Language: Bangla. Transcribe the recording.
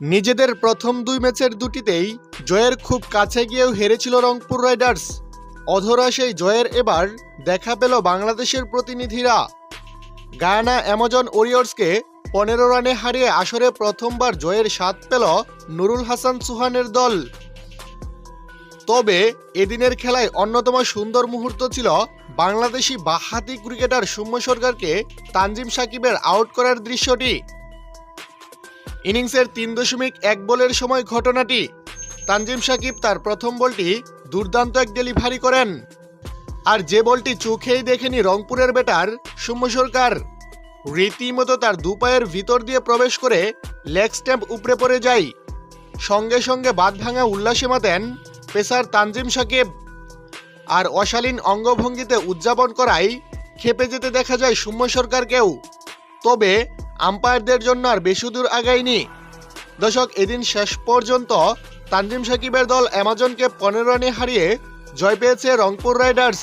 নিজেদের প্রথম দুই ম্যাচের দুটিতেই জয়ের খুব কাছে গিয়েও হেরেছিল রংপুর রাইডার্স। অধরা সেই জয়ের এবার দেখা পেল বাংলাদেশের প্রতিনিধিরা। গায়ানা অ্যামাজন ওরিয়র্সকে পনেরো রানে হারিয়ে আসরে প্রথমবার জয়ের স্বাদ পেল নুরুল হাসান সুহানের দল। তবে এদিনের খেলায় অন্যতম সুন্দর মুহূর্ত ছিল বাংলাদেশি বাহাতি ক্রিকেটার সৌম্য সরকারকে তানজিম সাকিবের আউট করার দৃশ্যটি। ইনিংসের তিন দশমিক এক বলের সময় ঘটনাটি। তানজিম সাকিব তার প্রথম বলটি দুর্দান্ত এক ডেলিভারি করেন। আর যে বলটি চোখেই দেখেনি রংপুরের ব্যাটার সৌম্য সরকার। রীতিমতো তার দুপায়ের ভিতর দিয়ে প্রবেশ করে লেগ স্ট্যাম্প উপড়ে পড়ে যায়। সঙ্গে সঙ্গে বাদ ভাঙা উল্লাসে মাতেন পেসার তানজিম সাকিব। আর অশালীন অঙ্গভঙ্গিতে উদযাপন করাই খেপে যেতে দেখা যায় সৌম্য সরকারকেও। তবে আম্পায়ারদের জন্য আর বেশি দূর আগায়নি। দর্শক, এদিন শেষ পর্যন্ত তানজিম সাকিবের দল অ্যামাজনকে পনেরো রানে হারিয়ে জয় পেয়েছে রংপুর রাইডার্স।